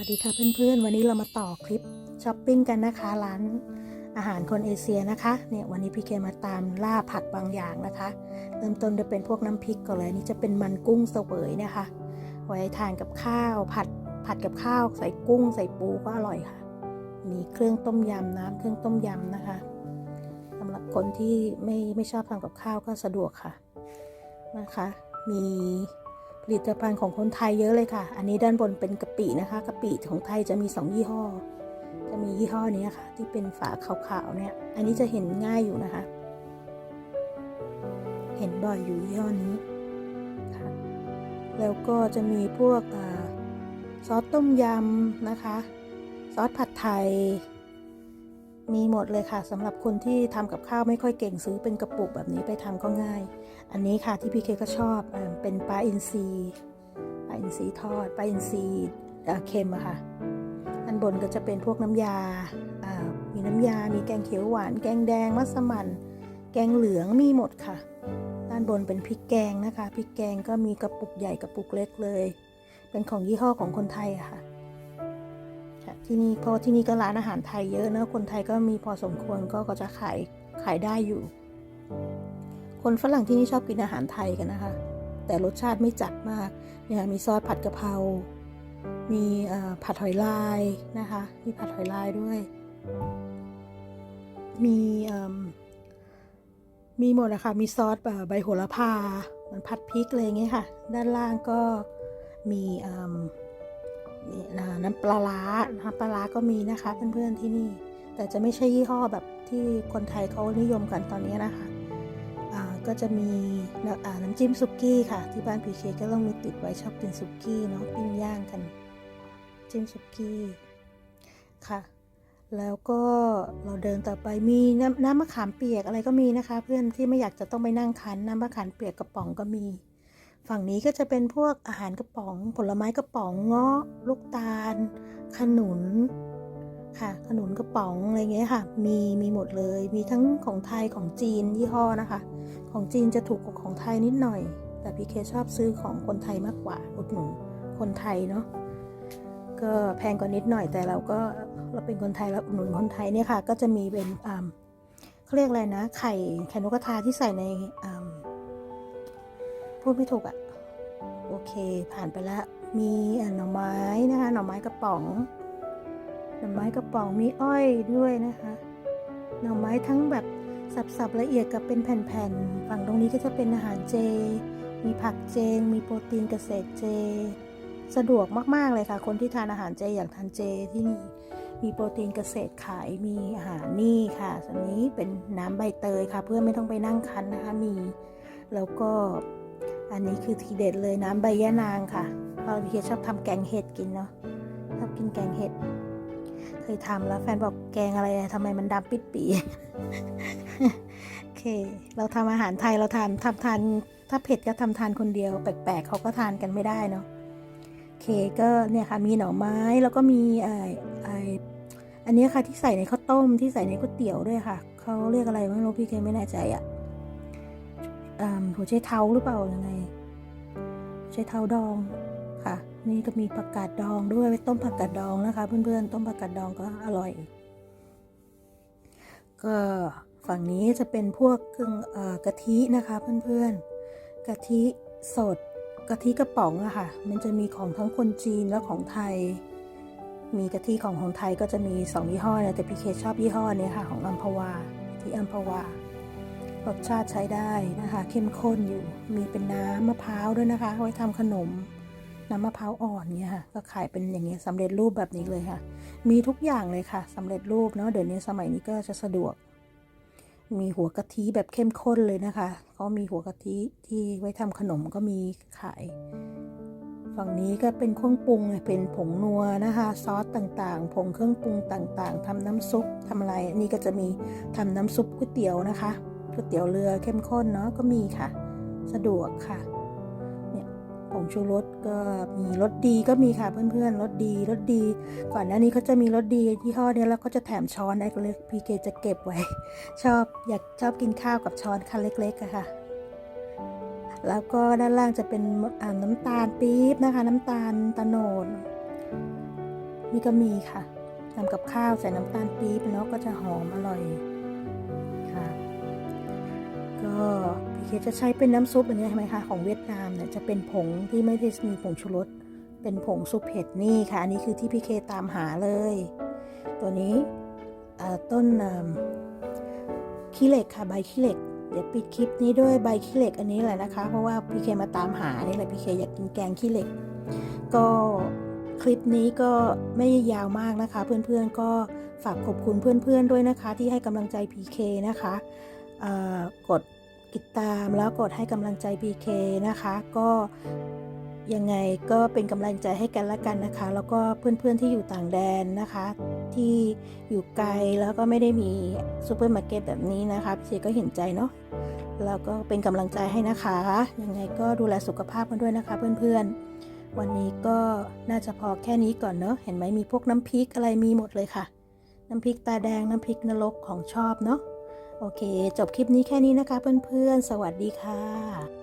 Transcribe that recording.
วัสดีค่ะเพื่อนๆ วันนี้เรามาต่อคลิปช้อปปิ้งกันนะคะ ร้านอาหารคนเอเชียนะคะเนี่ยวันนี้พี่เคมาตามล่าผักบางอย่างนะคะเริ่มต้นด้วยเป็นพวกน้ำพริกก่อนเลยนนี่จะเป็นมันกุ้งเสวยนะคะไว้ทานกับข้าวผัดผัดกับข้าวใส่กุ้งใส่ปูก็อร่อยค่ะ มีเครื่องต้มยำน้ำเครื่องต้มยำนะคะสำหรับคนที่ไม่ไม่ชอบทำกับข้าวก็สะดวกค่ะนะคะ มี ผลิตภัณฑ์ของคนไทยเยอะเลยค่ะ อันนี้ด้านบนเป็นกะปินะคะกะปิของไทยจะมีสองยี่ห้อ จะมียี่ห้อนี้ค่ะ ที่เป็นฝาขาวๆเนี่ย อันนี้จะเห็นง่ายอยู่นะคะ เห็นบ่อยอยู่ยี่ห้อนี้ค่ะ แล้วก็จะมีพวกอซอสต้มยำนะคะ ซอสผัดไทย มีหมดเลยค่ะสำหรับคนที่ทำกับข้าวไม่ค่อยเก่งซื้อเป็นกระปุกแบบนี้ไปทำก็ง่าย อันนี้ค่ะที่พี่เคก็ชอบเป็นปลาอินทรีปลาอินทรีทอดปลาอินทรีเอ่อเค็มอะค่ะอันบนก็จะเป็นพวกน้ำยาอ่ามีน้ำยา มีแกงเขียวหวาน แกงแดงมัสมั่นแกงเหลืองมีหมดค่ะ ด้านบนเป็นพริกแกงนะคะ พริกแกงก็มีกระปุกใหญ่กระปุกเล็กเลย เป็นของยี่ห้อของคนไทยอะค่ะ ที่นี่เพราะที่นี่ก็ร้านอาหารไทยเยอะเนอะคนไทยก็มีพอสมควรก็ก็จะขายขายได้อยู่ คนฝรั่งที่นี่ชอบกินอาหารไทยกันนะคะ แต่รสชาติไม่จัดมากเนี่ยมีซอสผัดกะเพรา มีผัดหอยลายนะคะ มีผัดหอยลายด้วย มีมีหมดนะคะมีซอสใบโหระพา มันผัดพริกอะไรอย่างเงี้ยค่ะ ด้านล่างก็มี เอิ่มมีอ่าน้ำปลาร้าน้ำปลาร้าก็มีนะคะเพื่อนๆที่นี่ แต่จะไม่ใช่ยี่ห้อแบบที่คนไทยเขานิยมกันตอนนี้นะคะก็จะมีน้ำจิ้มซุกี้ค่ะ ที่บ้านพีเคก็ต้องมีติดไว้ชอบกินซุกี้เนาะปิ้งย่างกัน จิ้มซุกี้ค่ะ แล้วก็เราเดินต่อไปมีน้ำน้ำมะขามเปียกอะไรก็มีนะคะ เพื่อนที่ไม่อยากจะต้องไปนั่งคั้นน้ำมะขามเปียกกระป๋องก็มี ฝั่งนี้ก็จะเป็นพวกอาหารกระป๋อง ผลไม้กระป๋องเงาะลูกตาล ขนุนค่ะ ขนุนกระป๋องอะไรเงี้ยค่ะ มีมีหมดเลย มีทั้งของไทยของจีนยี่ห้อนะคะ ของจีนจะถูกกว่าของไทยนิดหน่อย แต่พี่เคชอบซื้อของคนไทยมากกว่าอุดหนุนคนไทยเนาะก็แพงกว่านิดหน่อยแต่เราก็เราเป็นคนไทยเราอุดหนุนคนไทยเนี่ยค่ะ ก็จะมีเป็นอ่าเขาเรียกอะไรนะ ไข่ไข่นกกระทาที่ใส่ในอ่า พูดไม่ถูกอะ่ะ โอเค ผ่านไปแล้วมีหน่อไม้นะคะ หน่อไม้กระป๋อง หน่อไม้กระป๋องมีอ้อยด้วยนะคะ หน่อไม้ทั้งแบบสับๆละเอียดกับเป็นแผ่นๆ ฝั่งตรงนี้ก็จะเป็นอาหารเจ มีผักเจ มีโปรตีนเกษตรเจ สะดวกมากๆเลยค่ะ คนที่ทานอาหารเจอยากทานเจที่นี่ มีโปรตีนเกษตรขาย มีอาหารนี่ค่ะส่วนนี้เป็นน้ำใบเตยค่ะ เพื่อไม่ต้องไปนั่งคั้นนะคะ มี แล้วก็ อันนี้คือทีเด็ดเลยน้ำใบยะนางค่ะเพราะพี่ชอบทำแกงเห็ดกินเนาะชอบกินแกงเห็ด เคยทำแล้วแฟนบอกแกงอะไรทำไมมันดำปิดปีโอเค เราทำอาหารไทยเราทานทำทาน ถ้าเผ็ดก็ทำทานคนเดียว แปลกๆเขาก็ทานกันไม่ได้เนาะโอเคก็เนี่ยค่ะมีหน่อไม้แล้วก็มีไอ้ไออันนี้ค่ะที่ใส่ในข้าวต้มที่ใส่ในก๋วยเตี๋ยวด้วยค่ะเขาเรียกอะไรไม่รู้พี่เคไม่แน่ใจอะ่ะ หัวใจเท้าหรือเปล่ายังไงหัวใจเท้าดองค่ะ นี่ก็มีผักกาดดองด้วยไว้ต้มผักกาดดองนะคะ เพื่อนๆต้มผักกาดดองก็อร่อย ก็ฝั่งนี้จะเป็นพวกเครื่องกะทินะคะ เพื่อนๆกะทิสดกะทิกระป๋องอะค่ะ มันจะมีของทั้งคนจีนและของไทย มีกะทิของของไทยก็จะมีสองยี่ห้อนะแต่พี่เคชอบยี่ห้อนี้ค่ะ ของอัมพวาที่อัมพวา รสชาติใช้ได้นะคะ เข้มข้นอยู่ มีเป็นน้ำมะพร้าวด้วยนะคะ ไว้ทำขนม น้ำมะพร้าวอ่อนเนี่ยค่ะ ก็ขายเป็นอย่างเงี้ยสำเร็จรูปแบบนี้เลยค่ะ มีทุกอย่างเลยค่ะสำเร็จรูปเนาะเดี๋ยวนี้สมัยนี้ก็จะสะดวก มีหัวกะทิแบบเข้มข้นเลยนะคะเขามีหัวกะทิที่ไว้ทำขนมก็มีขาย ฝั่งนี้ก็เป็นเครื่องปรุงเป็นผงนัวนะคะ ซอสต่างๆ ผงเครื่องปรุงต่างๆทำน้ำซุปทำอะไรอันนี่ก็จะมีทำน้ำซุปก๋วยเตี๋ยวนะคะ ก๋วยเตี๋ยวเรือเข้มข้นเนาะก็มีค่ะ สะดวกค่ะเนี่ยผงชูรสก็มีรสดีก็มีค่ะ เพื่อนๆรสดีรสดี ก่อนหน้านี้เขาจะมีรสดียี่ห้อเนี้ยแล้วก็จะแถมช้อนไอ้ก็เลยพีเคจะเก็บไว้ ชอบอยากชอบกินข้าวกับช้อนคันเล็กๆอะค่ะแล้วก็ด้านล่างจะเป็นน้ำตาลปี๊บนะคะ น้ำตาลตะโนดนี่ก็มีค่ะทำกับข้าวใส่น้ำตาลปี๊บเนาะก็จะหอมอร่อย เคจะใช้เป็นน้ำซุปอันนี้ใช่ไหมคะของเวียดนามเนี่ยจะเป็นผงที่ไม่ได้มีผงชูรสเป็นผงซุปเห็ดนี่ค่ะ อันนี้คือที่พี่เคตามหาเลย ตัวนี้ต้นขี้เหล็กค่ะใบขี้เหล็ก เดี๋ยวปิดคลิปนี้ด้วยใบขี้เหล็กอันนี้แหละนะคะ เพราะว่าพี่เคมาตามหานี่แหละพี่เคอยากกินแกงขี้เหล็ก ก็คลิปนี้ก็ไม่ยาวมากนะคะ เพื่อนๆก็ฝากขอบคุณเพื่อนๆด้วยนะคะ ที่ให้กำลังใจ PK นะคะกด ติดตามแล้วกดให้กำลังใจ PK นะคะ ก็ยังไงก็เป็นกำลังใจให้กันละกันนะคะ แล้วก็เพื่อนๆที่อยู่ต่างแดนนะคะ ที่อยู่ไกลแล้วก็ไม่ได้มีซูเปอร์มาร์เก็ตแบบนี้นะคะพี่เจก็เห็นใจเนาะแล้วก็เป็นกำลังใจให้นะคะ ยังไงก็ดูแลสุขภาพกันด้วยนะคะ เพื่อนๆ วันนี้ก็น่าจะพอแค่นี้ก่อนเนาะเห็นไหมมีพวกน้ำพริกอะไรมีหมดเลยค่ะ น้ำพริกตาแดงน้ำพริกนรกของชอบเนาะ โอเค จบคลิปนี้แค่นี้นะคะเพื่อนๆ สวัสดีค่ะ